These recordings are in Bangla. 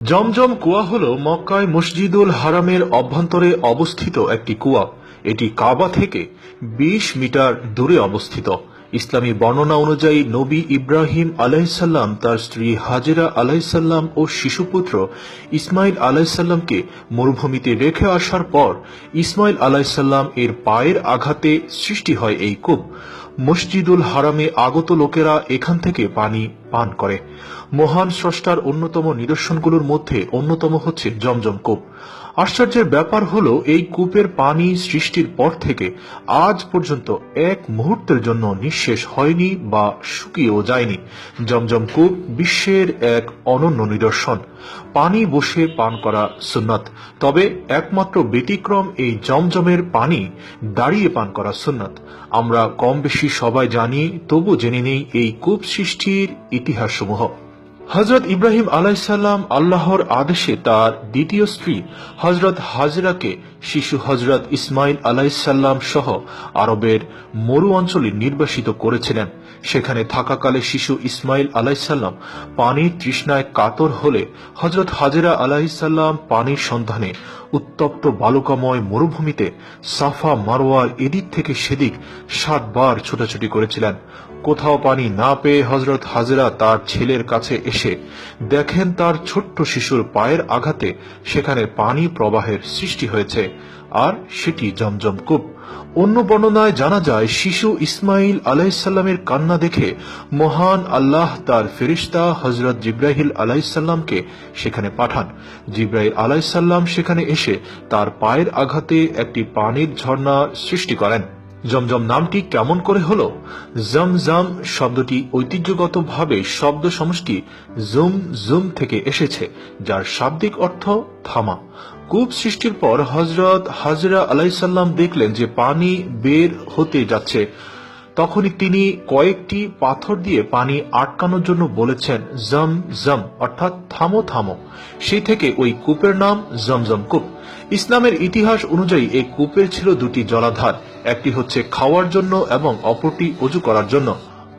জমজম কুয়া হল মক্কায় মসজিদুল হারামের অভ্যন্তরে অবস্থিত একটি কুয়া। এটি কাবা থেকে ২০ মিটার দূরে অবস্থিত। ইসলামী বর্ণনা অনুযায়ী নবী ইব্রাহিম আলাইসাল্লাম তার স্ত্রী হাজেরা আলাইসাল্লাম ও শিশুপুত্র ইসমাইল আলাইসাল্লামকে মরুভূমিতে রেখে আসার পর ইসমাইল আলাইসাল্লাম এর পায়ের আঘাতে সৃষ্টি হয় এই কূপ। মসজিদুল হারামে আগত লোকেরা এখান থেকে পানি পান করে। মহান স্রষ্টার অন্যতম নিদর্শনগুলোর মধ্যে অন্যতম হচ্ছে জমজম কূপ। আশ্চর্যের ব্যাপার হলো, এই কূপের পানি সৃষ্টির পর থেকে আজ পর্যন্ত এক মুহূর্তের জন্য নিঃশেষ হয়নি বা শুকিয়েও যায়নি। জমজম কূপ বিশ্বের এক অনন্য নিদর্শন। পানি বসে পান করা সুন্নাত। তবে একমাত্র ব্যতিক্রম এই জমজমের পানি, দাঁড়িয়ে পান করা সুন্নাত। আমরা কম বেশি সবাই জানি, তবু জেনে নেই এই কূপ সৃষ্টির ইতিহাসসমূহ। হজরত ইব্রাহিম আলাইসাল্লাম আল্লাহর আদেশে তার দ্বিতীয় স্ত্রী হজরত হাজরাকে শিশু হজরত ইসমাইল আলাইসাল্লাম সহ আরবের মরু অঞ্চলে নির্বাসিত করেছিলেন। সেখানে থাকাকালে শিশু ইসমাইল আলাইসাল্লাম পানির তৃষ্ণায় কাতর হলে হজরত হাজরা আলাইসাল্লাম পানির সন্ধানে উত্তপ্ত বালুকাময় মরুভূমিতে সাফা মারোয়ার এদিক থেকে সেদিক সাতবার ছোটাছুটি করেছিলেন। কোথাও পানি না পেয়ে হজরত হাজরা তার ছেলের কাছে এসে দেখেন তার ছোট্ট শিশুর পায়ের আঘাতে সেখানে পানি প্রবাহের সৃষ্টি হয়েছে, আর সেটি জমজম কূপ। অন্য বর্ণনায় জানা যায়, শিশু ইসমাইল আলাইসাল্লামের কান্না দেখে মহান আল্লাহ তার ফেরিস্তা হজরত জিব্রাহিল আলাইসাল্লামকে সেখানে পাঠান। জিব্রাহিল আলাইসাল্লাম সেখানে এসে তার পায়ের আঘাতে একটি পানির ঝর্ণা সৃষ্টি করেন। জমজম নামটি কেমন করে হল? জমজম শব্দটি ঐতিহ্যগতভাবে শব্দ সমষ্টি জুম জুম থেকে এসেছে, যার শাব্দিক অর্থ থামা। কূপ সৃষ্টির পর হজরত হাজরা আলাইসাল্লাম দেখলেন যে পানি বের হতে যাচ্ছে। তখনই তিনি কয়েকটি পাথর দিয়ে পানি আটকানোর জন্য বলেছেন, জম জম অর্থাৎ থামো থামো সেই থেকে ওই কূপের নাম জমজম কূপ। ইসলামের ইতিহাস অনুযায়ী এই কূপের ছিল দুটি জলাধার, একটি হচ্ছে খাওয়ার জন্য এবং অপরটি উজু করার জন্য।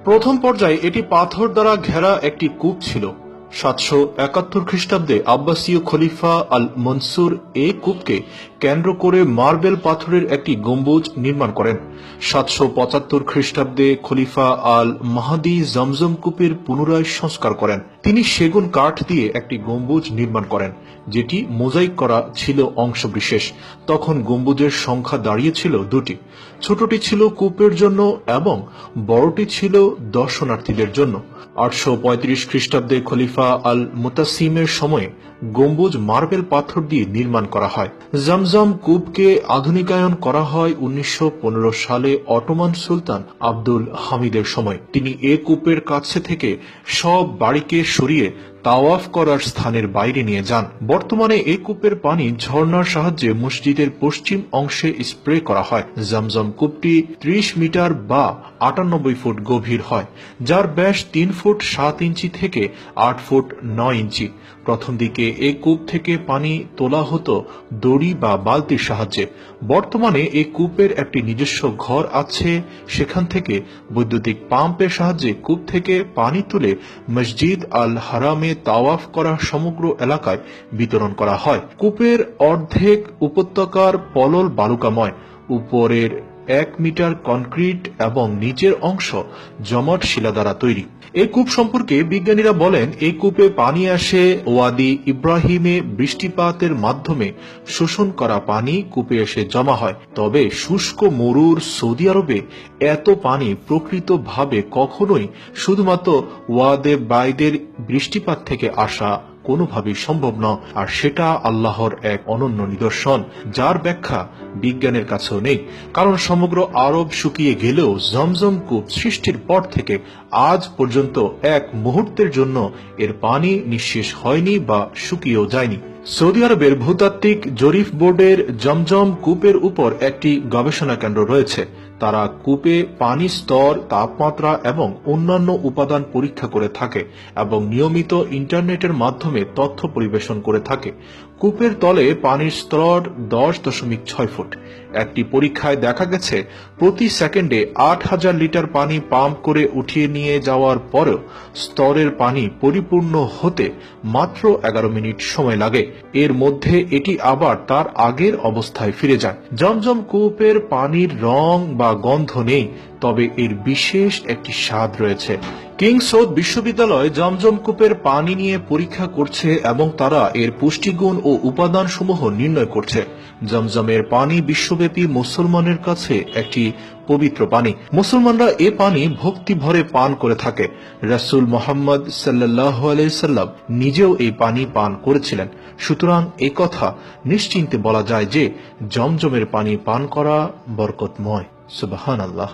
প্রথম পর্যায়ে এটি পাথর দ্বারা ঘেরা একটি কূপ ছিল। সাতশো একাত্তর খ্রিস্টাব্দে আব্বাসীয় খলিফা আল মনসুর এ কূপকে কেন্দ্র করে মার্বেল পাথরের একটি গম্বুজ নির্মাণ করেন। সাতশো পঁচাত্তর খ্রিস্টাব্দে খলিফা আল মাহাদি জমজম কূপের পুনরায় সংস্কার করেন। তিনি সেগুন কাঠ দিয়ে একটি গম্বুজ নির্মাণ করেন, যেটি মোজাইক করা ছিল অংশবিশেষ। তখন গম্বুজের সংখ্যা দাঁড়িয়েছিল দুটি। ছোটটি ছিল কূপের জন্য এবং বড়টি ছিল দর্শনার্থীদের জন্য। আটশো পঁয়ত্রিশ খ্রিস্টাব্দে খলিফা আল মুতাসিমের সময়ে গম্বুজ মার্বেল পাথর দিয়ে নির্মাণ করা হয়। জমজম কূপকে আধুনিকায়ন করা হয় উনিশশো পনেরো সালে অটোমান সুলতান আব্দুল হামিদের সময়। তিনি এ কূপের কাছে থেকে সব বাড়িকে সরিয়ে তাওয়াফ করার স্থানের বাইরে নিয়ে যান। বর্তমানে এই কূপের পানি ঝর্ণার সাহায্যে মসজিদের পশ্চিম অংশে স্প্রে করা হয়। জমজম কূপটি ত্রিশ মিটার বা আটানব্বই ফুট গভীর হয়, যার ব্যাস তিন ফুট সাত ইঞ্চি থেকে আট ফুট নয় ইঞ্চি। প্রথম দিকে এই কূপ থেকে পানি তোলা হতো দড়ি বা বালতির সাহায্যে। বর্তমানে এই কূপের একটি নিজস্ব ঘর আছে, সেখান থেকে বৈদ্যুতিক পাম্পের সাহায্যে কূপ থেকে পানি তুলে মসজিদ আল হারামে তাওয়াফ করা সমগ্র এলাকায় বিতরণ করা হয়। কূপের অর্ধেক উপত্যকার পলল বালুকাময়। উপরের এক মিটার কনক্রিট এবং নিচের অংশ জমাট শিলা দ্বারা তৈরি। এই কূপ সম্পর্কে বিজ্ঞানীরা বলেন এই কূপে পানি আসে, ওয়াদি ইব্রাহিমে বৃষ্টিপাতের মাধ্যমে শোষণ করা পানি কূপে এসে জমা হয়। তবে শুষ্ক মরুর সৌদি আরবে এত পানি প্রকৃতভাবে কখনোই শুধুমাত্র ওয়াদে বাইদের বৃষ্টিপাত থেকে আসা কোনোভাবেই সম্ভব নয় আর সেটা আল্লাহর এক অনন্য নিদর্শন, যার ব্যাখ্যা বিজ্ঞানের কাছেও নেই। কারণ সমগ্র আরব শুকিয়ে গেলেও জমজম কূপ সৃষ্টির পর থেকে আজ পর্যন্ত এক মুহূর্তের জন্য এর পানি নিঃশেষ হয়নি বা শুকিয়েও যায়নি। সৌদি আরবের ভূতাত্ত্বিক জরিফ বোর্ডের জমজম কূপের উপর একটি গবেষণা কেন্দ্র রয়েছে। তারা কূপে পানি স্তর, তাপমাত্রা এবং অন্যান্য উপাদান পরীক্ষা করে থাকে এবং নিয়মিত ইন্টারনেটের মাধ্যমে তথ্য পরিবেশন করে থাকে। কূপের তলে পানির স্তর দশ দশমিক ছয় ফুট। একটি পরীক্ষায় দেখা গেছে, প্রতি সেকেন্ডে আট হাজার লিটার পানি পাম্প করে উঠিয়ে নিয়ে যাওয়ার পরেও স্তরের পানি পরিপূর্ণ হতে মাত্র এগারো মিনিট সময় লাগে। এর মধ্যে এটি আবার তার আগের অবস্থায় ফিরে যায়। জমজম কূপের পানির রং বা গন্ধ নেই, তবে এর বিশেষ একটি স্বাদ রয়েছে। কিংস রোড বিশ্ববিদ্যালয় জমজম কূপের পানি নিয়ে পরীক্ষা করছে এবং তারা এর পুষ্টিগুণ ও উপাদানসমূহ নির্ণয় করছে। জমজমের পানি বিশ্বব্যাপী মুসলমানের কাছে একটি পবিত্র পানি। মুসলমানরা এ পানি ভক্তি ভরে পান করে থাকে। রাসূল মোহাম্মদ সাল্লাহ সাল্লাম নিজেও এই পানি পান করেছিলেন। সুতরাং এই কথা নিশ্চিন্তে বলা যায় যে জমজমের পানি পান করা বরকতময়। সুবাহান আল্লাহ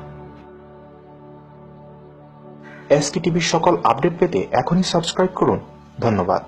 এসকে টিভির সকল আপডেট পেতে এখনই সাবস্ক্রাইব করুন। ধন্যবাদ।